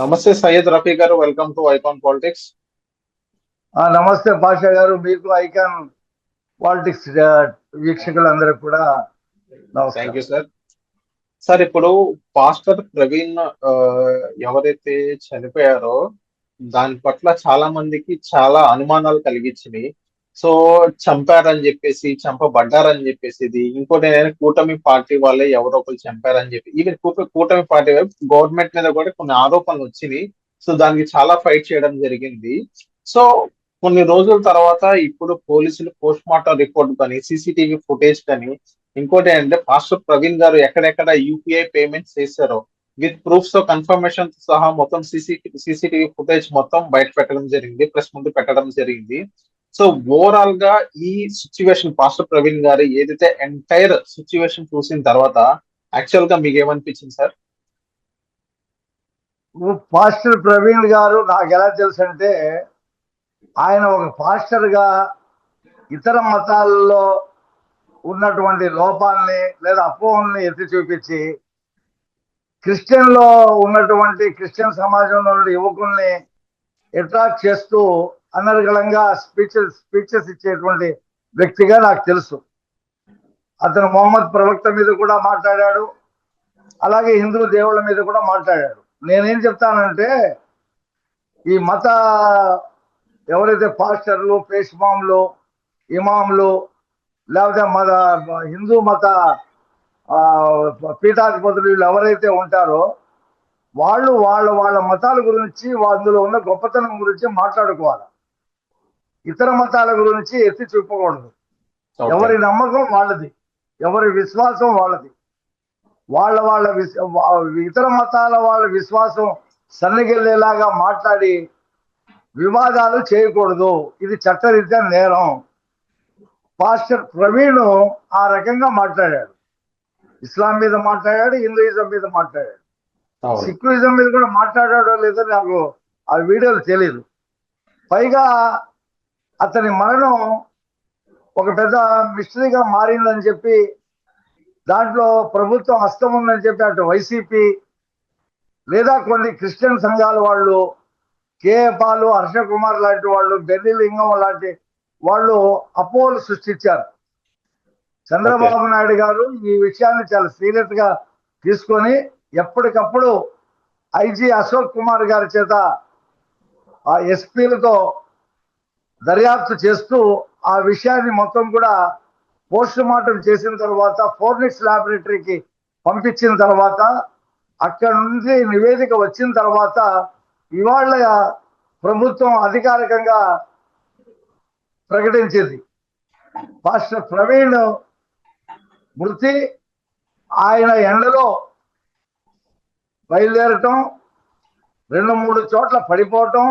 నమస్తే సయ్యద్ రఫీ గారు welcome to icon politics నమస్తే బాషా గారు మీకు ఐకాన్ పాలిటిక్స్ వీక్షకులందరూ కూడా థ్యాంక్ యూ సార్ సార్ ఇప్పుడు పాస్టర్ ప్రవీణ్ ఎవరైతే చనిపోయారో దాని పట్ల చాలా మందికి చాలా అనుమానాలు కలిగించినాయి సో చంపారని చెప్పేసి చంపబడ్డారని చెప్పేసి ఇంకోటి ఏంటంటే కూటమి పార్టీ వాళ్ళే ఎవరో ఒకరు చంపారని చెప్పి ఈవెన్ కూటమి పార్టీ గవర్నమెంట్ మీద కూడా కొన్ని ఆరోపణలు వచ్చినాయి సో దానికి చాలా ఫైట్ చేయడం జరిగింది సో కొన్ని రోజుల తర్వాత ఇప్పుడు పోలీసులు పోస్ట్ మార్టం రిపోర్ట్ కానీ సీసీటీవీ ఫుటేజ్ కానీ ఇంకోటి ఏంటంటే పాస్టర్ ప్రవీణ్ గారు ఎక్కడెక్కడ యూపీఐ పేమెంట్స్ చేశారో విత్ ప్రూఫ్స్ తో కన్ఫర్మేషన్ సహా మొత్తం సీసీ సీసీటీవీ ఫుటేజ్ మొత్తం బయట పెట్టడం జరిగింది ప్రెస్ ముందు పెట్టడం జరిగింది సో ఓవరాల్ గా ఈ సిచ్యువేషన్ పాస్టర్ ప్రవీణ్ గారు ఏదైతే ఎంటైర్ సిచ్యువేషన్ చూసిన తర్వాత యాక్చువల్ గా మీకు ఏమనిపించింది సార్ పాస్టర్ ప్రవీణ్ గారు నాకు ఎలా తెలుసు అంటే ఆయన ఒక పాస్టర్ గా ఇతర మతాల్లో ఉన్నటువంటి లోపాలని లేదా అపోహల్ని ఎత్తి చూపించి క్రిస్టియన్లో ఉన్నటువంటి క్రిస్టియన్ సమాజంలో ఉన్న యువకుల్ని అట్రాక్ట్ చేస్తూ అనర్గళంగా స్పీచెస్ స్పీచెస్ ఇచ్చేటువంటి వ్యక్తిగా నాకు తెలుసు అతను మొహమ్మద్ ప్రవక్త మీద కూడా మాట్లాడాడు అలాగే హిందూ దేవుళ్ళ మీద కూడా మాట్లాడాడు నేనేం చెప్తానంటే ఈ మత ఎవరైతే పాస్టర్లు పేష్మాంలు ఇమాములు లేకపోతే మత హిందూ మత పీఠాధిపతులు వీళ్ళు ఎవరైతే ఉంటారో వాళ్ళు వాళ్ళ వాళ్ళ మతాల గురించి అందులో ఉన్న గొప్పతనం గురించి మాట్లాడుకోవాలి ఇతర మతాల గురించి ఎత్తి చూపకూడదు ఎవరి నమ్మకం వాళ్ళది ఎవరి విశ్వాసం వాళ్ళది వాళ్ళ వాళ్ళ ఇతర మతాల వాళ్ళ విశ్వాసం సన్నగిల్లేలాగా మాట్లాడి వివాదాలు చేయకూడదు ఇది చట్టరీత్యా నేరం పాస్టర్ ప్రవీణ్ ఆ రకంగా మాట్లాడాడు ఇస్లాం మీద మాట్లాడాడు హిందూయిజం మీద మాట్లాడాడు సిక్కుయిజం మీద కూడా మాట్లాడాడో లేదో నాకు ఆ వీడియోలు తెలియదు పైగా అతని మరణం ఒక పెద్ద మిస్టరీగా మారిందని చెప్పి దాంట్లో ప్రభుత్వం హస్తం ఉందని చెప్పి అటు వైసీపీ లేదా కొన్ని క్రిస్టియన్ సంఘాల వాళ్ళు పాలు హర్ష కుమార్ లాంటి వాళ్ళు లింగం లాంటి వాళ్ళు అపోలు సృష్టించారు చంద్రబాబు నాయుడు గారు ఈ విషయాన్ని చాలా సీరియస్ గా తీసుకొని ఎప్పటికప్పుడు ఐజీ అశోక్ కుమార్ గారి చేత ఆ ఎస్పీలతో దర్యాప్తు చేస్తూ ఆ విషయాన్ని మొత్తం కూడా పోస్ట్ మార్టం చేసిన తర్వాత ఫోర్నిక్స్ ల్యాబొరేటరీకి పంపించిన తర్వాత అక్కడ నుండి నివేదిక వచ్చిన తర్వాత ఇవాళ ప్రభుత్వం అధికారికంగా ప్రకటించింది మాస్టర్ ప్రవీణ్ మృతి ఆయన ఎండలో బయలుదేరటం రెండు మూడు చోట్ల పడిపోవటం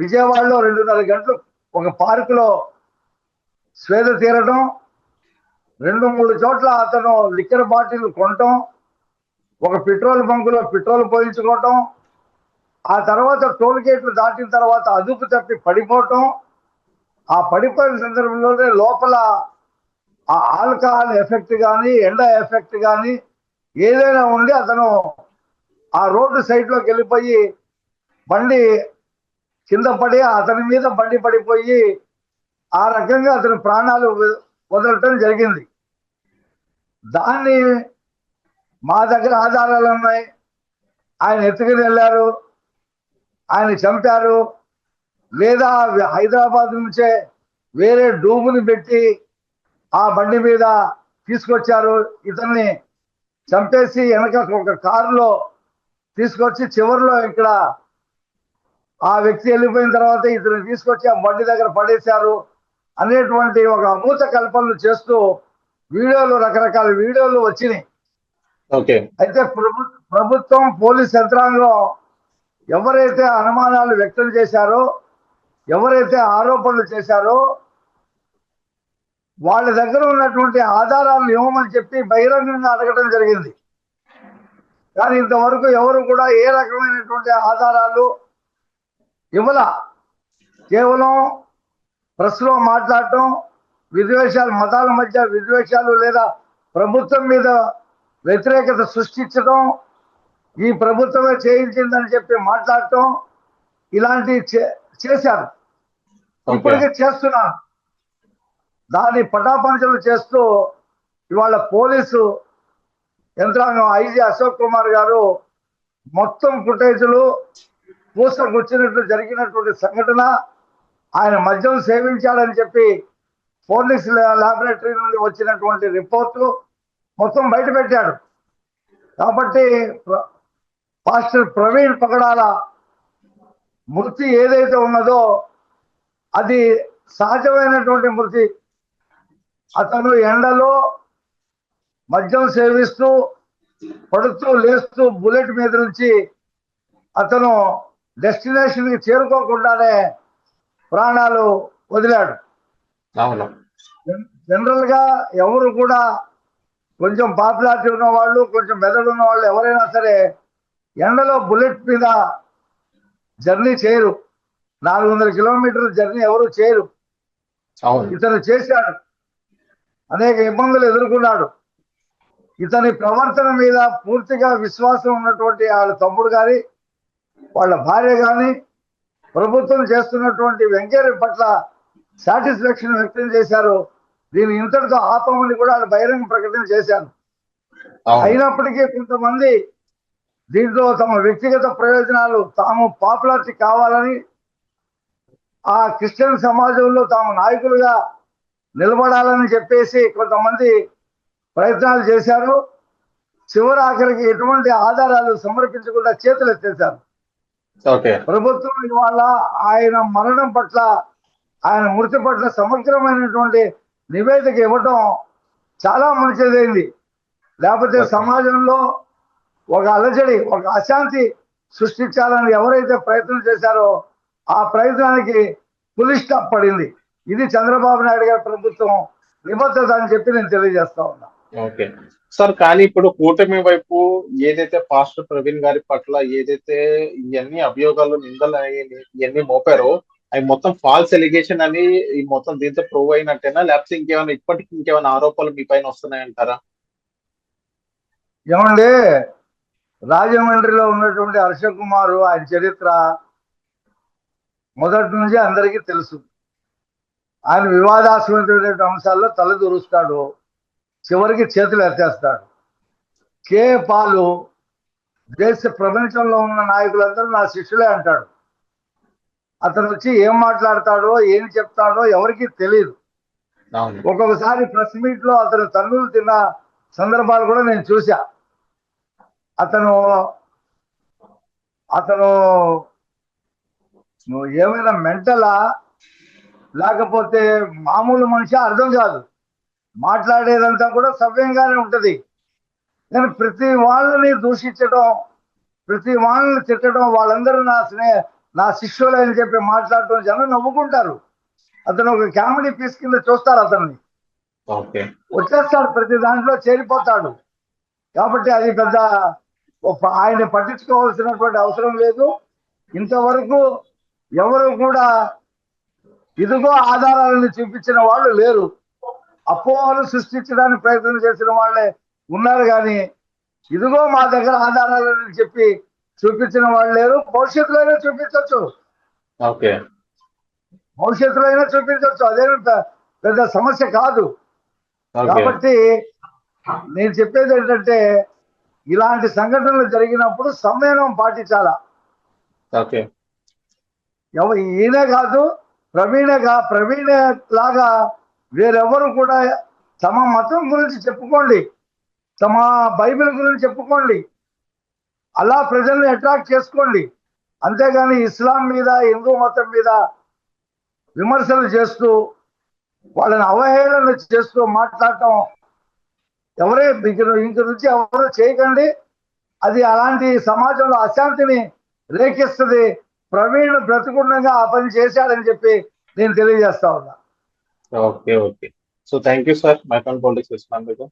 విజయవాడలో రెండున్నర గంటలు ఒక పార్కులో స్వేద తీరడం రెండు మూడు చోట్ల అతను లిక్కర్ బాటిల్ కొనటం ఒక పెట్రోల్ బంకులో పెట్రోల్ పోయించుకోవటం ఆ తర్వాత టోల్ గేట్లు దాటిన తర్వాత అదుపు తప్పి పడిపోవటం ఆ పడిపోయిన సందర్భంలోనే లోపల ఆ ఆల్కహాల్ ఎఫెక్ట్ కానీ ఎండ ఎఫెక్ట్ కానీ ఏదైనా ఉండి అతను ఆ రోడ్డు సైడ్లోకి వెళ్ళిపోయి బండి కింద పడి అతని మీద బండి పడిపోయి ఆ రకంగా అతని ప్రాణాలు వదలటం జరిగింది దాన్ని మా దగ్గర ఆధారాలు ఉన్నాయి ఆయన ఎత్తుకుని వెళ్ళారు ఆయన చంపారు లేదా హైదరాబాద్ నుంచే వేరే డూబుని పెట్టి ఆ బండి మీద తీసుకొచ్చారు ఇతన్ని చంపేసి వెనక ఒక కారులో తీసుకొచ్చి చివరిలో ఇక్కడ ఆ వ్యక్తి వెళ్ళిపోయిన తర్వాత ఇతను తీసుకొచ్చి ఆ బండి దగ్గర పడేశారు అనేటువంటి ఒక అమూత కల్పనలు చేస్తూ వీడియోలు రకరకాల వీడియోలు వచ్చినాయి అయితే ప్రభుత్వం పోలీస్ యంత్రాంగం ఎవరైతే అనుమానాలు వ్యక్తం చేశారో ఎవరైతే ఆరోపణలు చేశారో వాళ్ళ దగ్గర ఉన్నటువంటి ఆధారాలను ఇవ్వమని చెప్పి బహిరంగంగా అడగడం జరిగింది కానీ ఇంతవరకు ఎవరు కూడా ఏ రకమైనటువంటి ఆధారాలు ఇవ్వల కేవలం ప్రెస్లో మాట్లాడటం విద్వేషాలు మతాల మధ్య విద్వేషాలు లేదా ప్రభుత్వం మీద వ్యతిరేకత సృష్టించడం ఈ ప్రభుత్వమే చేయించిందని చెప్పి మాట్లాడటం ఇలాంటివి చేశారు ఇప్పటికే చేస్తున్నా దాని పటాపంచలు చేస్తూ ఇవాళ పోలీసు యంత్రాంగం ఐజీ అశోక్ కుమార్ గారు మొత్తం ఫుటేజ్లు వచ్చినట్లు జరిగినటువంటి సంఘటన ఆయన మద్యం సేవించాడని చెప్పి పోలీస్ లాబొరేటరీ నుండి వచ్చినటువంటి రిపోర్టు మొత్తం బయట పెట్టాడు కాబట్టి పాస్టర్ ప్రవీణ్ పగడాల మృతి ఏదైతే ఉన్నదో అది సహజమైనటువంటి మృతి అతను ఎండలో మద్యం సేవిస్తూ పడుతూ లేస్తూ బుల్లెట్ మీద నుంచి అతను డెస్టినేషన్ కి చేరుకోకుండానే ప్రాణాలు వదిలాడు జనరల్గా ఎవరు కూడా కొంచెం పాపులారిటీ ఉన్న వాళ్ళు కొంచెం మెదడు ఉన్న వాళ్ళు ఎవరైనా సరే ఎండలో బుల్లెట్ మీద జర్నీ చేయరు నాలుగు వందల కిలోమీటర్ జర్నీ ఎవరు చేయరు ఇతను చేశాడు అనేక ఇబ్బందులు ఎదుర్కొన్నాడు ఇతని ప్రవర్తన మీద పూర్తిగా విశ్వాసం ఉన్నటువంటి వాళ్ళ తమ్ముడు గారి వాళ్ళ భార్య కానీ ప్రభుత్వం చేస్తున్నటువంటి వెంకయ్య పట్ల సాటిస్ఫాక్షన్ వ్యక్తం చేశారు దీని ఇంతటితో ఆపమని కూడా వాళ్ళు బహిరంగ ప్రకటన చేశారు అయినప్పటికీ కొంతమంది దీంట్లో తమ వ్యక్తిగత ప్రయోజనాలు తాము పాపులారిటీ కావాలని ఆ క్రిస్టియన్ సమాజంలో తాము నాయకులుగా నిలబడాలని చెప్పేసి కొంతమంది ప్రయత్నాలు చేశారు చివరి ఆఖరికి ఎటువంటి ఆధారాలు సమర్పించకుండా చేతులు ఎత్తేశారు ప్రభుత్వం ఇవాళ ఆయన మరణం పట్ల ఆయన మృతి పట్ల సమగ్రమైనటువంటి నివేదిక ఇవ్వటం చాలా మంచిదైంది లేకపోతే సమాజంలో ఒక అలజడి ఒక అశాంతి సృష్టించాలని ఎవరైతే ప్రయత్నం చేశారో ఆ ప్రయత్నానికి పులి స్టాప్ పడింది ఇది చంద్రబాబు నాయుడు గారి ప్రభుత్వం నిబద్ధత అని చెప్పి నేను తెలియజేస్తా ఉన్నా సార్ కానీ ఇప్పుడు కూటమి వైపు ఏదైతే పాస్టర్ ప్రవీణ్ గారి పట్ల ఏదైతే ఇవన్నీ అభియోగాలు నిందలు ఇవన్నీ మోపారో అవి మొత్తం ఫాల్స్ ఎలిగేషన్ అని ఈ మొత్తం దీంతో ప్రూవ్ అయినట్టేనా లేకపోతే ఇంకేమైనా ఇప్పటికి ఇంకేమైనా ఆరోపణలు మీ పైన వస్తున్నాయంటారా ఏమండి రాజమండ్రిలో ఉన్నటువంటి హర్ష కుమార్ ఆయన చరిత్ర మొదటి నుంచి అందరికీ తెలుసు ఆయన వివాదాస్పదమైనటువంటి అంశాల్లో తలదూరుస్తాడు చివరికి చేతులు ఎత్తేస్తాడు కే పాలు దేశ ప్రపంచంలో ఉన్న నాయకులందరూ నా శిష్యులే అంటాడు అతను వచ్చి ఏం మాట్లాడతాడో ఏం చెప్తాడో ఎవరికి తెలియదు ఒక్కొక్కసారి ప్రెస్ మీట్ లో అతను తల్లులు తిన్న సందర్భాలు కూడా నేను చూశా అతను అతను నువ్వు ఏమైనా మెంటలా లేకపోతే మామూలు మనిషి అర్థం కాదు మాట్లాడేదంతా కూడా సవ్యంగానే ఉంటుంది నేను ప్రతి వాళ్ళని దూషించడం ప్రతి వాళ్ళని తిట్టడం వాళ్ళందరూ నా స్నేహ నా శిష్యులు అని చెప్పి మాట్లాడటం జనం నవ్వుకుంటారు అతను ఒక కామెడీ పీస్ కింద చూస్తారు అతన్ని వచ్చేస్తాడు ప్రతి దాంట్లో చేరిపోతాడు కాబట్టి అది పెద్ద ఆయన పట్టించుకోవాల్సినటువంటి అవసరం లేదు ఇంతవరకు ఎవరు కూడా ఇదిగో ఆధారాలను చూపించిన వాళ్ళు లేరు అపోహలు సృష్టించడానికి ప్రయత్నం చేసిన వాళ్ళే ఉన్నారు కానీ ఇదిగో మా దగ్గర ఆధారాలు అని చెప్పి చూపించిన వాళ్ళు లేరు భవిష్యత్తులో అయినా చూపించవచ్చు భవిష్యత్తులో అయినా చూపించవచ్చు అదేమి పెద్ద సమస్య కాదు కాబట్టి నేను చెప్పేది ఏంటంటే ఇలాంటి సంఘటనలు జరిగినప్పుడు సంయమనం పాటించాలా ఈయనే కాదు ప్రవీణ ప్రవీణ లాగా వేరెవరు కూడా తమ మతం గురించి చెప్పుకోండి తమ బైబిల్ గురించి చెప్పుకోండి అలా ప్రజల్ని అట్రాక్ట్ చేసుకోండి అంతేగాని ఇస్లాం మీద హిందూ మతం మీద విమర్శలు చేస్తూ వాళ్ళని అవహేళన చేస్తూ మాట్లాడటం ఎవరే ఇంక నుంచి ఎవరు చేయకండి అది అలాంటి సమాజంలో అశాంతిని రేఖిస్తుంది ప్రవీణ్ బ్రతుకుండగా ఆ పని చేశాడని చెప్పి నేను తెలియజేస్తా ఉన్నా Okay. So thank you, sir. My politics is Mambigo.